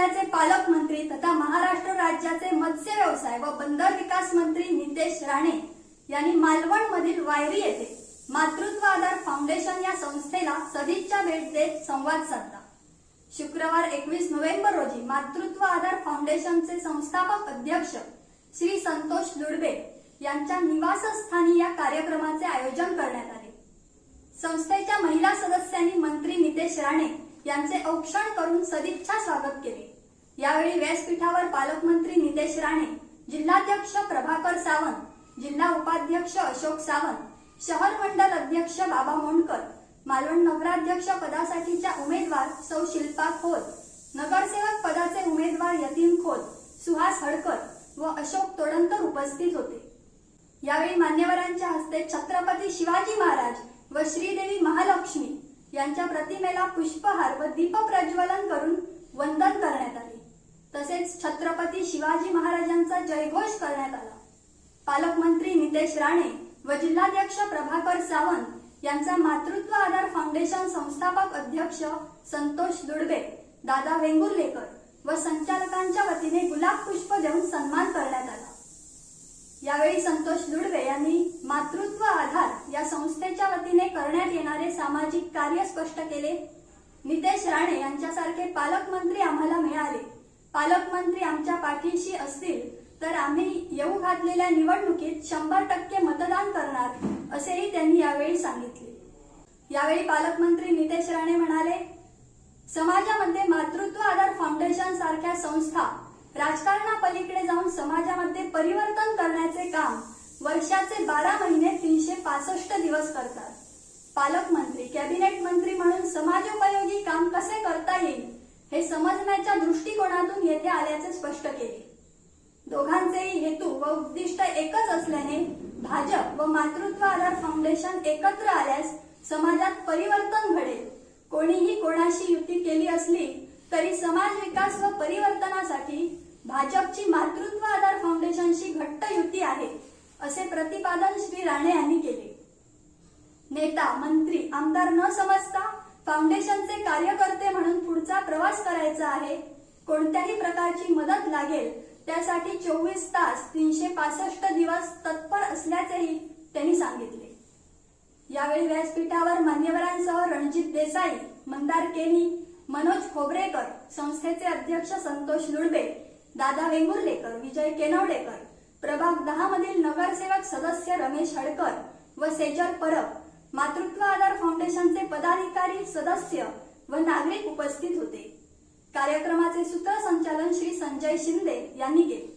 मंत्री तथा महाराष्ट्र राज्याचे मत्स्य व्यवसाय व बंदर विकास मंत्री नितेश राणे यांनी मालवण मधील वायरी येथे मातृत्व आधार फाउंडेशन या संस्थेला सदिच्छा भेट देत संवाद साधला. शुक्रवार एकवीस नोव्हेंबर रोजी मातृत्व आधार फाउंडेशनचे संस्थापक अध्यक्ष श्री संतोष लुडबे यांच्या निवासस्थानी या कार्यक्रमाचे आयोजन करण्यात आले. संस्थेच्या महिला सदस्यांनी मंत्री नितेश राणे यांचे औक्षण करून सदिच्छा स्वागत केले. यावेळी व्यासपीठावर पालकमंत्री नितेश राणे जिल्हाध्यक्ष प्रभाकर सावंत जिल्हा उपाध्यक्ष अशोक सावंत शहर मंडल अध्यक्ष बाबा मोंडकर मालवण नगराध्यक्ष पदासाठीच्या उमेदवार सौ शिल्पा खोत नगरसेवक पदाचे उमेदवार यतीन खोत सुहास हडकर व अशोक तोडंतर उपस्थित होते. यावेळी मान्यवरांच्या हस्ते छत्रपती शिवाजी महाराज व श्रीदेवी महालक्ष्मी यांच्या प्रतिमेला पुष्पहार व दीप प्रज्वलन करून वंदन करण्यात आले. तसेच छत्रपती शिवाजी महाराजांचा जयघोष करण्यात आला. पालकमंत्री नितेश राणे व जिल्हाध्यक्ष प्रभाकर सावंत यांचा मातृत्व आधार फाउंडेशन संस्थापक अध्यक्ष संतोष दुडबे दादा वेंगुर्लेकर व संचालकांच्या वतीने गुलाब पुष्प देऊन सन्मान करण्यात आला. यावेळी संतोष दुडवे यांनी मातृत्व आधार करण्यात येणारे सामाजिक कार्य स्पष्ट केले. नितेश राणे यांच्यासारखे पालकमंत्री आम्हाला मिळाले. पालकमंत्री आमच्या पाठीशी असतील तर आम्ही येऊ घातलेल्या निवडणुकीत शंभर टक्के मतदान करणार असेही त्यांनी यावेळी सांगितले. यावेळी पालकमंत्री नितेश राणे म्हणाले समाजामध्ये मातृत्व आधार फाउंडेशन सारख्या संस्था राजकारणापलीकडे जाऊन समाजामध्ये परिवर्तन करण्याचे काम वर्षाचे बारा महिने तीनशे पासष्ट पालकमंत्री कॅबिनेट मंत्री म्हणून समाजोपयोगी काम कसे करता येईल हे समजण्याच्या दृष्टिकोनातून येथे आल्याचे स्पष्ट केले. दोघांचेही हेतू व उद्दिष्ट एकच असल्याने भाजप व मातृत्व आधार फाउंडेशन एकत्र आल्यास समाजात परिवर्तन घडेल. कोणीही कोणाशी युती केली असली तरी समाज विकास व परिवर्तनासाठी भाजपची मातृत्व आधार फाउंडेशनशी घट्ट युती आहे असे प्रतिपादन श्री राणे यांनी केले. नेता मंत्री आमदार न समजता फाउंडेशनचे कार्यकर्ते म्हणून पुढचा प्रवास करायचा आहे. कोणत्याही प्रकारची मदत लागेल त्यासाठी चोवीस तास तीनशे पासष्ट दिवस तत्पर असल्याचेही त्यांनी सांगितले. यावेळी व्यासपीठावर मान्यवरांसह रणजित देसाई मंदार केनी मनोज खोबरेकर संस्थेचे अध्यक्ष संतोष लुडबे दादा वेंगुर्लेकर विजय केनवडेकर प्रभाग दहा मधील नगरसेवक सदस्य रमेश हडकर व सेजल परब मातृत्व आधार फाउंडेशनचे पदाधिकारी सदस्य व नागरिक उपस्थित होते. कार्यक्रमाचे सूत्रसंचालन श्री संजय शिंदे यांनी केले.